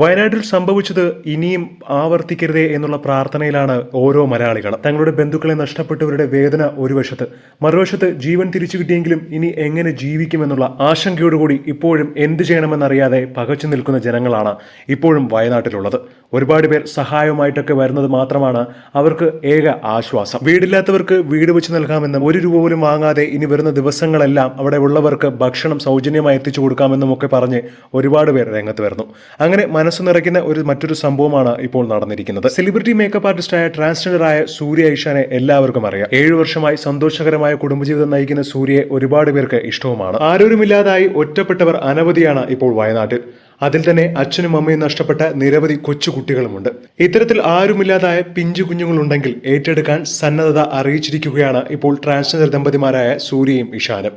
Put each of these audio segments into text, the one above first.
വയനാട്ടിൽ സംഭവിച്ചത് ഇനിയും ആവർത്തിക്കരുതേ എന്നുള്ള പ്രാർത്ഥനയിലാണ് ഓരോ മലയാളികളും. തങ്ങളുടെ ബന്ധുക്കളെ നഷ്ടപ്പെട്ടവരുടെ വേദന ഒരു വശത്ത് മറുവശത്ത് ജീവൻ തിരിച്ചു കിട്ടിയെങ്കിലും ഇനി എങ്ങനെ ജീവിക്കുമെന്നുള്ള ആശങ്കയോടുകൂടി ഇപ്പോഴും എന്ത് ചെയ്യണമെന്നറിയാതെ പകച്ചു നിൽക്കുന്ന ജനങ്ങളാണ് ഇപ്പോഴും വയനാട്ടിലുള്ളത്. ഒരുപാട് പേർ സഹായവുമായിട്ടൊക്കെ വരുന്നത് മാത്രമാണ് അവർക്ക് ഏക ആശ്വാസം. വീടില്ലാത്തവർക്ക് വീട് വെച്ച് നൽകാമെന്നും ഒരു രൂപ പോലും വാങ്ങാതെ ഇനി വരുന്ന ദിവസങ്ങളെല്ലാം അവിടെ ഉള്ളവർക്ക് ഭക്ഷണം സൗജന്യമായി എത്തിച്ചു കൊടുക്കാമെന്നും ഒക്കെ പറഞ്ഞ് ഒരുപാട് പേർ രംഗത്ത് വരുന്നു. അങ്ങനെ മനസ്സ് നിറയ്ക്കുന്ന ഒരു മറ്റൊരു സംഭവമാണ് ഇപ്പോൾ നടന്നിരിക്കുന്നത്. സെലിബ്രിറ്റി മേക്കപ്പ് ആർട്ടിസ്റ്റായ ട്രാൻസ്ജെൻഡർ ആയ സൂര്യ ഐഷാനെ എല്ലാവർക്കും അറിയാം. ഏഴു വർഷമായി സന്തോഷകരമായ കുടുംബജീവിതം നയിക്കുന്ന സൂര്യയെ ഒരുപാട് പേർക്ക് ഇഷ്ടവുമാണ്. ആരോരുമില്ലാതായി ഒറ്റപ്പെട്ടവർ അനവധിയാണ് ഇപ്പോൾ വയനാട്ടിൽ. അതിൽ തന്നെ അച്ഛനും അമ്മയും നഷ്ടപ്പെട്ട നിരവധി കൊച്ചു കുട്ടികളുമുണ്ട്. ഇത്തരത്തിൽ ആരുമില്ലാതായ പിഞ്ചു കുഞ്ഞുങ്ങളുണ്ടെങ്കിൽ ഏറ്റെടുക്കാൻ സന്നദ്ധത അറിയിച്ചിരിക്കുകയാണ് ഇപ്പോൾ ട്രാൻസ്ജെൻഡർ ദമ്പതിമാരായ സൂര്യയും ഇഷാനും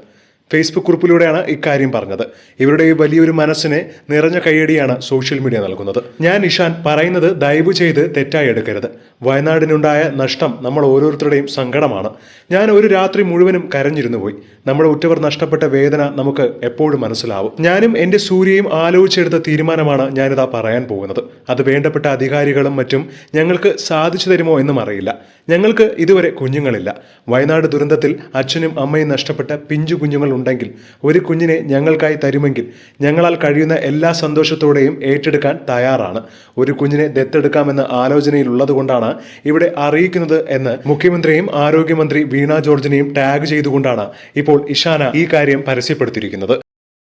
ഫേസ്ബുക്ക് കുറിപ്പിലൂടെയാണ് ഇക്കാര്യം പറഞ്ഞത്. ഇവരുടെ ഈ വലിയൊരു മനസ്സിനെ നിറഞ്ഞ കൈയടിയാണ് സോഷ്യൽ മീഡിയ നൽകുന്നത്. ഞാൻ ഇഷാൻ പറയുന്നത് ദയവ് ചെയ്ത് തെറ്റായി എടുക്കരുത്. വയനാടിനുണ്ടായ നഷ്ടം നമ്മൾ ഓരോരുത്തരുടെയും സങ്കടമാണ്. ഞാൻ ഒരു രാത്രി മുഴുവനും കരഞ്ഞിരുന്നു പോയി. നമ്മുടെ ഉറ്റവർ നഷ്ടപ്പെട്ട വേദന നമുക്ക് എപ്പോഴും മനസ്സിലാവും. ഞാനും എന്റെ സൂര്യയും ആലോചിച്ചെടുത്ത തീരുമാനമാണ് ഞാനിതാ പറയാൻ പോകുന്നത്. അത് വേണ്ടപ്പെട്ട അധികാരികളും മറ്റും ഞങ്ങൾക്ക് സാധിച്ചു തരുമോ എന്നും അറിയില്ല. ഞങ്ങൾക്ക് ഇതുവരെ കുഞ്ഞുങ്ങളില്ല. വയനാട് ദുരന്തത്തിൽ അച്ഛനും അമ്മയും നഷ്ടപ്പെട്ട പിഞ്ചു കുഞ്ഞുങ്ങൾ ഉണ്ടെങ്കിൽ ഒരു കുഞ്ഞിനെ ഞങ്ങൾക്കായി തരുമെങ്കിൽ ഞങ്ങളാൽ കഴിയുന്ന എല്ലാ സന്തോഷത്തോടെയും ഏറ്റെടുക്കാൻ തയ്യാറാണ്. ഒരു കുഞ്ഞിനെ ദത്തെടുക്കാമെന്ന ആലോചനയിലുള്ളത് കൊണ്ടാണ് ഇവിടെ അറിയിക്കുന്നത് എന്ന് മുഖ്യമന്ത്രിയും ആരോഗ്യമന്ത്രി വീണ ജോർജിനെയും ടാഗ് ചെയ്തുകൊണ്ടാണ് ഇപ്പോൾ ഇഷാന ഈ കാര്യം പരസ്യപ്പെടുത്തിയിരിക്കുന്നത്.